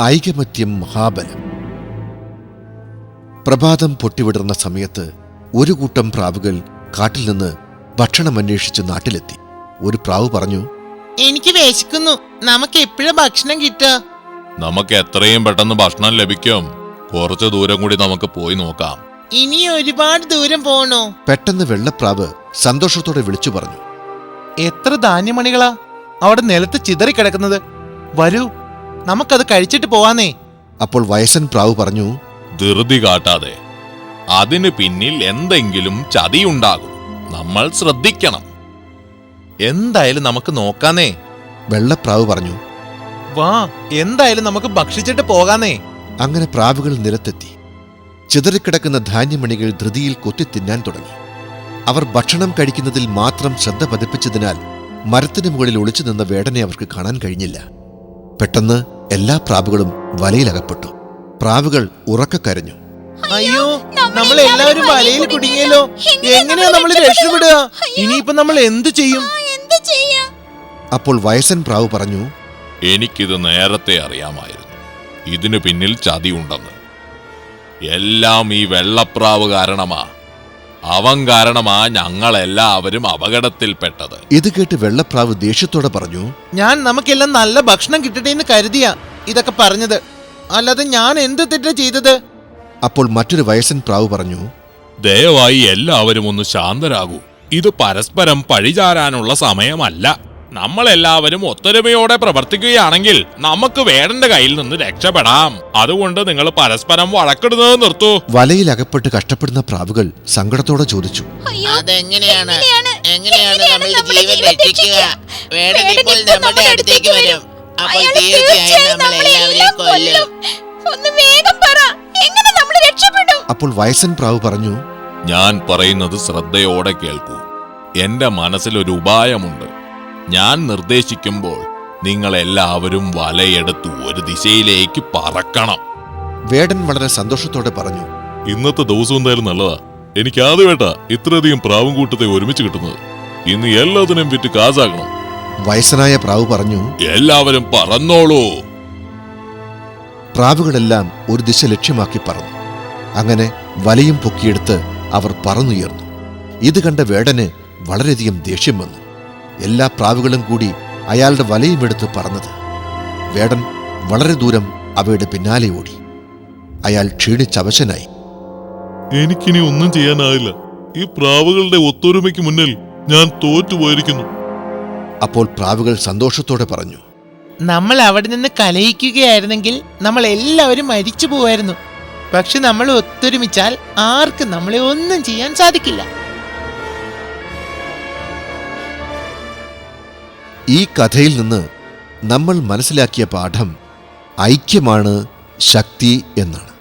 ഐകമത്യം മഹാബലം. പ്രഭാതം പൊട്ടിവിടർന്ന സമയത്ത് ഒരു കൂട്ടം പ്രാവുകൾ കാട്ടിൽ നിന്ന് ഭക്ഷണം അന്വേഷിച്ച് നാട്ടിലെത്തി. ഒരു പ്രാവ് പറഞ്ഞു എനിക്ക് വിശക്കുന്നു. നമുക്ക് എപ്പോഴും ഭക്ഷണം കിട്ടുക? നമുക്ക് എത്രയും പെട്ടെന്ന് ഭക്ഷണം ലഭിക്കും. കുറച്ച് ദൂരം കൂടി നമുക്ക് പോയി നോക്കാം. ഇനി ഒരുപാട് ദൂരം പോണോ? പെട്ടെന്ന് വെള്ളപ്രാവ് സന്തോഷത്തോടെ വിളിച്ചു പറഞ്ഞു എത്ര ധാന്യമണികളാ? അവിടെ നിലത്ത് ചിതറി കിടക്കുന്നത് വരൂ നമുക്കത് കഴിച്ചിട്ട് പോവാന്നേ. അപ്പോൾ വയസ്സൻ പ്രാവ് പറഞ്ഞു ധൃതി കാട്ടാതെ അതിന് പിന്നിൽ എന്തെങ്കിലും ചതിയുണ്ടാകും. നമ്മൾ ശ്രദ്ധിക്കണം. എന്തായാലും നമുക്ക് നോക്കാന്നേ. വെള്ളപ്രാവ് പറഞ്ഞു വാ എന്തായാലും നമുക്ക് ഭക്ഷിച്ചിട്ട് പോകാന്നേ. അങ്ങനെ പ്രാവുകൾ നിരത്തെത്തി. ചിതറിക്കിടക്കുന്ന ധാന്യമണികൾ ധൃതിയിൽ കൊത്തി തിന്നാൻ തുടങ്ങി. അവർ ഭക്ഷണം കഴിക്കുന്നതിൽ മാത്രം ശ്രദ്ധ പതിപ്പിച്ചതിനാൽ മരത്തിന് മുകളിൽ ഒളിച്ചു നിന്ന വേടനെ അവർക്ക് കാണാൻ കഴിഞ്ഞില്ല. പെട്ടെന്ന് എല്ലാ പ്രാവുകളും വലയിലകപ്പെട്ടു. പ്രാവുകൾ ഉറക്ക കരഞ്ഞു. അയ്യോ നമ്മൾ എല്ലാവരും വലയിൽ കുടുങ്ങിയല്ലോ. എങ്ങനെയാ നമ്മൾ രക്ഷപ്പെടുക? ഇനിയിപ്പോ നമ്മൾ എന്തു ചെയ്യും? എന്ത് ചെയ്യാ? അപ്പോൾ വയസ്സൻ പ്രാവ് പറഞ്ഞു എനിക്കിത് നേരത്തെ അറിയാമായിരുന്നു. ഇതിനു പിന്നിൽ ചതിയുണ്ടെന്ന് എല്ലാം ഈ വെള്ളപ്രാവ് കാരണമാ. അവൻ കാരണമാ ഞങ്ങളെല്ലാവരും അപകടത്തിൽപ്പെട്ടത്. ഇത് കേട്ട് വെള്ളപ്രാവ് ദേഷ്യത്തോടെ പറഞ്ഞു ഞാൻ നമുക്കെല്ലാം നല്ല ഭക്ഷണം കിട്ടട്ടെ എന്ന് കരുതിയാ ഇതൊക്കെ പറഞ്ഞത്. അല്ലാതെ ഞാൻ എന്ത് തെറ്റാ ചെയ്തത്? അപ്പോൾ മറ്റൊരു വയസ്സൻ പ്രാവ് പറഞ്ഞു ദയവായി എല്ലാവരും ഒന്ന് ശാന്തരാകൂ. ഇത് പരസ്പരം പഴിചാരാനുള്ള സമയമല്ല. നമ്മളെല്ലാവരും ഒത്തൊരുമയോടെ പ്രവർത്തിക്കുകയാണെങ്കിൽ നമുക്ക് വേടന്റെ കയ്യിൽ നിന്ന് രക്ഷപ്പെടാം. അതുകൊണ്ട് നിങ്ങൾ പരസ്പരം വഴക്കിടുന്നത് വലയിൽ അകപ്പെട്ട് കഷ്ടപ്പെടുന്ന പ്രാവുകൾ സങ്കടത്തോടെ ചോദിച്ചു. അതെങ്ങനെയാണ്? എങ്ങനെയാണ്? എങ്ങനെയാണ് ജീവൻ രക്ഷിക്കുക? വേടൻ ഇപ്പോൾ നമ്മുടെ അടുത്തേക്ക് വരും. അപ്പോൾ തീർച്ചയായും നമ്മൾ എല്ലാവരെയും കൊല്ലും. ഒന്ന് വേഗം പറ. എങ്ങനെ നമ്മൾ രക്ഷപ്പെടും? അപ്പോൾ വയസ്സൻ പ്രാവ് പറഞ്ഞു ഞാൻ പറയുന്നത് ശ്രദ്ധയോടെ കേൾക്കൂ. എന്റെ മനസ്സിൽ ഒരു ഉപായമുണ്ട്. ഞാൻ നിർദ്ദേശിക്കുമ്പോൾ നിങ്ങൾ എല്ലാവരും വലയെടുത്ത് ഒരു ദിശയിലേക്ക് പറക്കണം. വേടൻ വളരെ സന്തോഷത്തോടെ പറഞ്ഞു ഇന്നത്തെ ദിവസം എന്തായാലും നല്ലതാ. എനിക്ക് ആദ്യമായിട്ടാ ഇത്രയധികം പ്രാവും കൂട്ടത്തെ ഒരുമിച്ച് കിട്ടുന്നത്. ഇന്ന് എല്ലാത്തിനും വിറ്റ് കാശാക്കണം. വയസ്സനായ പ്രാവ് പറഞ്ഞു എല്ലാവരും പറന്നോളൂ പ്രാവുകളെല്ലാം ഒരു ദിശ ലക്ഷ്യമാക്കി പറന്നു. അങ്ങനെ വലയും പൊക്കിയെടുത്ത് അവർ പറന്നുയർന്നു. ഇത് കണ്ട വേടന് വളരെയധികം ദേഷ്യം വന്നു. എല്ലാ പ്രാവുകളും കൂടി അയാളുടെ വലയും എടുത്ത് പറന്നത്. വേടൻ വളരെ ദൂരം അവയുടെ പിന്നാലെ ഓടി. അയാൾ ക്ഷീണിച്ചവശനായി. എനിക്കിനി ഒന്നും ചെയ്യാനാവില്ല ഈ പ്രാവുകളുടെ ഒത്തൊരുമയ്ക്ക് മുന്നിൽ ഞാൻ തോറ്റുപോയിരിക്കുന്നു. അപ്പോൾ പ്രാവുകൾ സന്തോഷത്തോടെ പറഞ്ഞു. നമ്മൾ അവിടെ നിന്ന് കലയിക്കുകയായിരുന്നെങ്കിൽ നമ്മൾ എല്ലാവരും മരിച്ചു പോവായിരുന്നു. പക്ഷെ നമ്മൾ ഒത്തൊരുമിച്ചാൽ ആർക്കും നമ്മളെ ഒന്നും ചെയ്യാൻ സാധിക്കില്ല. ഈ കഥയിൽ നിന്ന് നമ്മൾ മനസ്സിലാക്കിയ പാഠം ഐക്യമാണ് ശക്തി എന്നാണ്.